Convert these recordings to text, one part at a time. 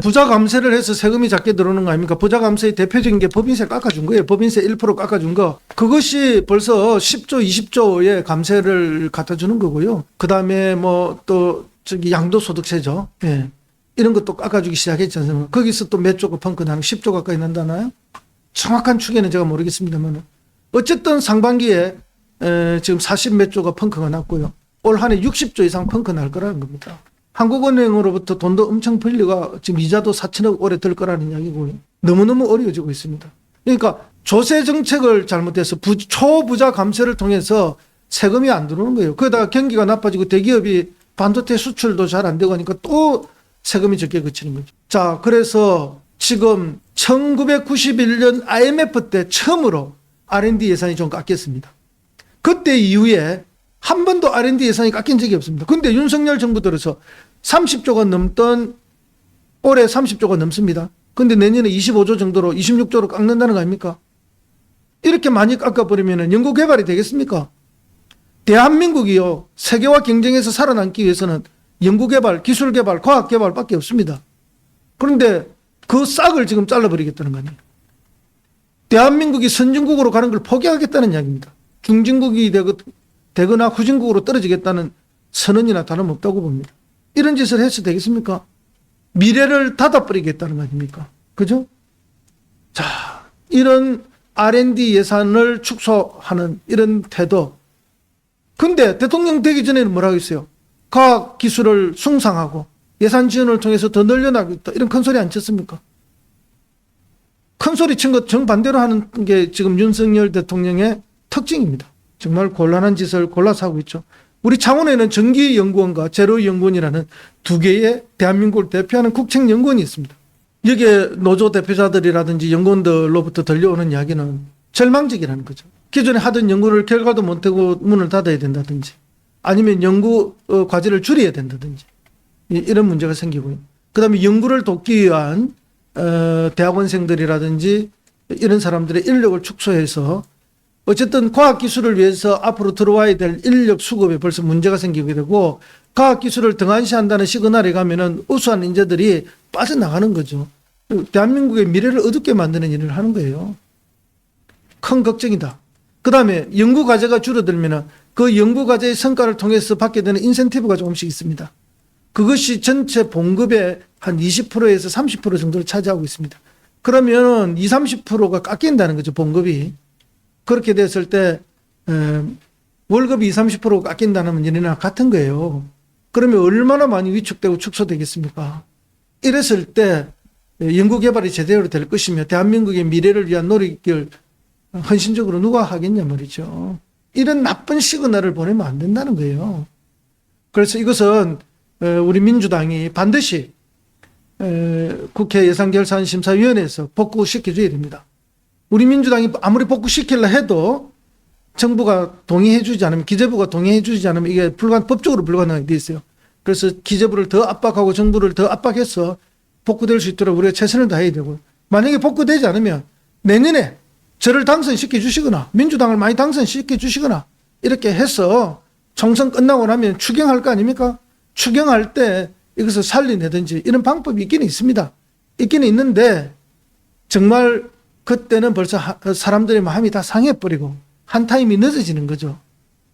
부자 감세를 해서 세금이 작게 들어오는 거 아닙니까? 부자 감세의 대표적인 게 법인세 깎아준 거예요. 법인세 1% 깎아준 거. 그것이 벌써 10조, 20조의 감세를 갖다 주는 거고요. 그 다음에 뭐 또 저기 양도소득세죠. 예. 이런 것도 깎아주기 시작했지 않습니까? 거기서 또 몇 조가 펑크 나는 10조 가까이 난다나요? 정확한 추계는 제가 모르겠습니다만. 어쨌든 상반기에 에, 지금 40 몇 조가 펑크가 났고요. 올 한 해 60조 이상 펑크 날 거라는 겁니다. 한국은행으로부터 돈도 엄청 벌려가 지금 이자도 4천억 올해 들 거라는 이야기고요. 너무너무 어려워지고 있습니다. 그러니까 조세 정책을 잘못해서 부, 초부자 감세를 통해서 세금이 안 들어오는 거예요. 그러다가 경기가 나빠지고 대기업이 반도체 수출도 잘 안 되고 하니까 또 세금이 적게 그치는 거죠. 자, 그래서 지금 1991년 IMF 때 처음으로 R&D 예산이 좀 깎였습니다. 그때 이후에 한 번도 R&D 예산이 깎인 적이 없습니다. 근데 윤석열 정부 들어서 30조가 넘던 올해 30조가 넘습니다. 근데 내년에 25조 정도로 26조로 깎는다는 거 아닙니까? 이렇게 많이 깎아버리면 연구 개발이 되겠습니까? 대한민국이요, 세계와 경쟁에서 살아남기 위해서는 연구 개발, 기술 개발, 과학 개발밖에 없습니다. 그런데 그 싹을 지금 잘라버리겠다는 거 아니에요. 대한민국이 선진국으로 가는 걸 포기하겠다는 이야기입니다. 중진국이 되거, 되거나 후진국으로 떨어지겠다는 선언이나 다름없다고 봅니다. 이런 짓을 해서 되겠습니까? 미래를 닫아버리겠다는 거 아닙니까? 그죠? 자, 이런 R&D 예산을 축소하는 이런 태도. 근데 대통령 되기 전에는 뭐라고 했어요? 과학 기술을 숭상하고 예산 지원을 통해서 더 늘려나겠다. 이런 큰 소리 안 쳤습니까? 큰 소리 친 것 정반대로 하는 게 지금 윤석열 대통령의 특징입니다. 정말 곤란한 짓을 골라서 하고 있죠. 우리 창원에는 전기연구원과 제로연구원이라는 두 개의 대한민국을 대표하는 국책연구원이 있습니다. 여기에 노조 대표자들이라든지 연구원들로부터 들려오는 이야기는 절망적이라는 거죠. 기존에 하던 연구를 결과도 못하고 문을 닫아야 된다든지 아니면 연구 어, 과제를 줄여야 된다든지 이- 이런 문제가 생기고요. 그 다음에 연구를 돕기 위한 어, 대학원생들이라든지 이런 사람들의 인력을 축소해서 어쨌든 과학기술을 위해서 앞으로 들어와야 될 인력 수급에 벌써 문제가 생기게 되고 과학기술을 등한시한다는 시그널이 가면은 우수한 인재들이 빠져나가는 거죠. 대한민국의 미래를 어둡게 만드는 일을 하는 거예요. 큰 걱정이다. 그 다음에 연구과제가 줄어들면은 그 연구과제의 성과를 통해서 받게 되는 인센티브가 조금씩 있습니다. 그것이 전체 봉급의 한 20%에서 30% 정도를 차지하고 있습니다. 그러면 20, 30%가 깎인다는 거죠, 봉급이. 그렇게 됐을 때 에, 월급이 20, 30% 깎인다는 얘네랑 같은 거예요. 그러면 얼마나 많이 위축되고 축소되겠습니까? 이랬을 때 에, 연구개발이 제대로 될 것이며 대한민국의 미래를 위한 노력을 헌신적으로 누가 하겠냐 말이죠. 이런 나쁜 시그널을 보내면 안 된다는 거예요. 그래서 이것은 에, 우리 민주당이 반드시 에, 국회 예산결산심사위원회에서 복구시켜줘야 됩니다. 우리 민주당이 아무리 복구시키려 해도 정부가 동의해주지 않으면 기재부가 동의해주지 않으면 이게 불가 법적으로 불가능하게 돼 있어요. 그래서 기재부를 더 압박하고 정부를 더 압박해서 복구될 수 있도록 우리가 최선을 다해야 되고 만약에 복구되지 않으면 내년에 저를 당선시켜 주시거나 민주당을 많이 당선시켜 주시거나 이렇게 해서 총선 끝나고 나면 추경할 거 아닙니까? 추경할 때 이것을 살려내든지 이런 방법이 있기는 있습니다. 있기는 있는데 정말 그때는 벌써 하- 사람들의 마음이 다 상해버리고 한 타임이 늦어지는 거죠.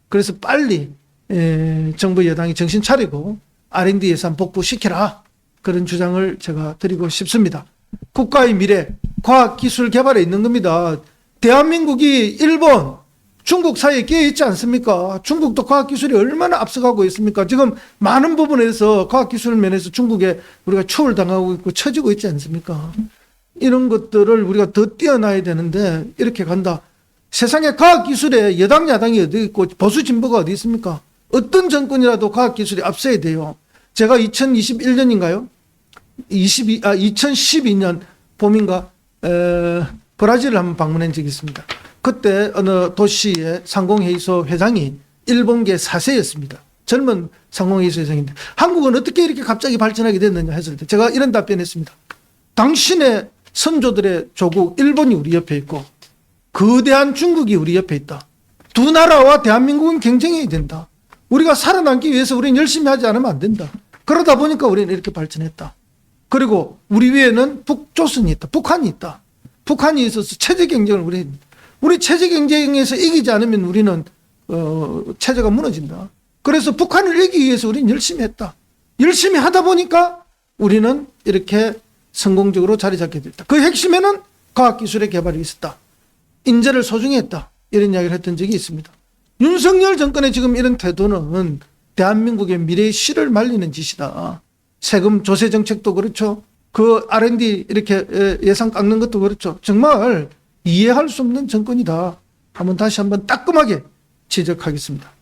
그래서 빨리 에, 정부 여당이 정신 차리고 R&D 예산 복구시켜라 그런 주장을 제가 드리고 싶습니다. 국가의 미래, 과학 기술 개발에 있는 겁니다. 대한민국이 일본, 중국 사이에 끼어 있지 않습니까? 중국도 과학 기술이 얼마나 앞서가고 있습니까? 지금 많은 부분에서 과학 기술 면에서 중국에 우리가 추월 당하고 있고 처지고 있지 않습니까? 이런 것들을 우리가 더 뛰어나야 되는데 이렇게 간다. 세상에 과학 기술에 여당 야당이 어디 있고 보수 진보가 어디 있습니까? 어떤 정권이라도 과학 기술이 앞서야 돼요. 제가 2021년인가요? 22, 아, 2012년 봄인가 에, 브라질을 한번 방문한 적이 있습니다. 그때 어느 도시의 상공회의소 회장이 일본계 사세였습니다. 젊은 상공회의소 회장인데 한국은 어떻게 이렇게 갑자기 발전하게 됐느냐 했을 때 제가 이런 답변했습니다. 당신의 선조들의 조국 일본이 우리 옆에 있고 거대한 중국이 우리 옆에 있다. 두 나라와 대한민국은 경쟁해야 된다. 우리가 살아남기 위해서 우리는 열심히 하지 않으면 안 된다. 그러다 보니까 우리는 이렇게 발전했다. 그리고 우리 위에는 북조선이 있다. 북한이 있다. 북한이 있어서 체제 경쟁을 우리 했- 우리 체제 경쟁에서 이기지 않으면 우리는 어, 체제가 무너진다. 그래서 북한을 이기기 위해서 우리는 열심히 했다. 열심히 하다 보니까 우리는 이렇게 성공적으로 자리 잡게 됐다. 그 핵심에는 과학기술의 개발이 있었다. 인재를 소중히 했다. 이런 이야기를 했던 적이 있습니다. 윤석열 정권의 지금 이런 태도는 대한민국의 미래의 씨를 말리는 짓이다. 세금 조세 정책도 그렇죠. 그 R&D 이렇게 예, 예산 깎는 것도 그렇죠. 정말 이해할 수 없는 정권이다. 한번 다시 한번 따끔하게 지적하겠습니다.